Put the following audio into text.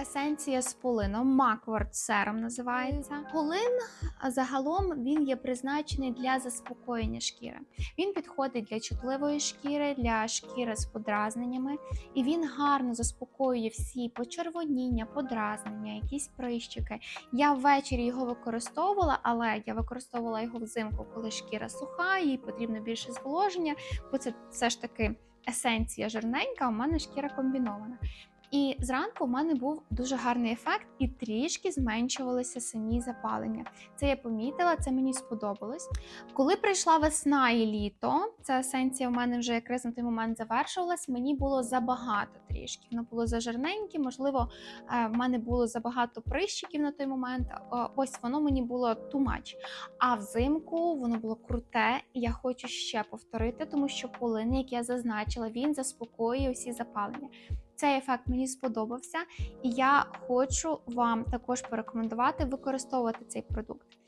есенція з полином, Макворд сером називається. Полин загалом він є призначений для заспокоєння шкіри. Він підходить для чутливої шкіри, для шкіри з подразненнями, і він гарно заспокоює всі почервоніння, подразнення, якісь прищики. Я ввечері його використовувала, але я використовувала його взимку, коли шкіра суха, їй потрібно більше зволоження, бо це все ж таки есенція жирненька, у мене шкіра комбінована. І зранку в мене був дуже гарний ефект, і трішки зменшувалися самі запалення. Це я помітила, це мені сподобалось. Коли прийшла весна і літо, ця есенція в мене вже якраз на той момент завершувалась. Мені було забагато трішки. Воно було зажирненьке, можливо, е, в мене було забагато прищиків на той момент. Ось воно мені було too much. А взимку воно було круте, і я хочу ще повторити, тому що полин, як я зазначила, він заспокоює усі запалення. Цей ефект мені сподобався, і я хочу вам також порекомендувати використовувати цей продукт.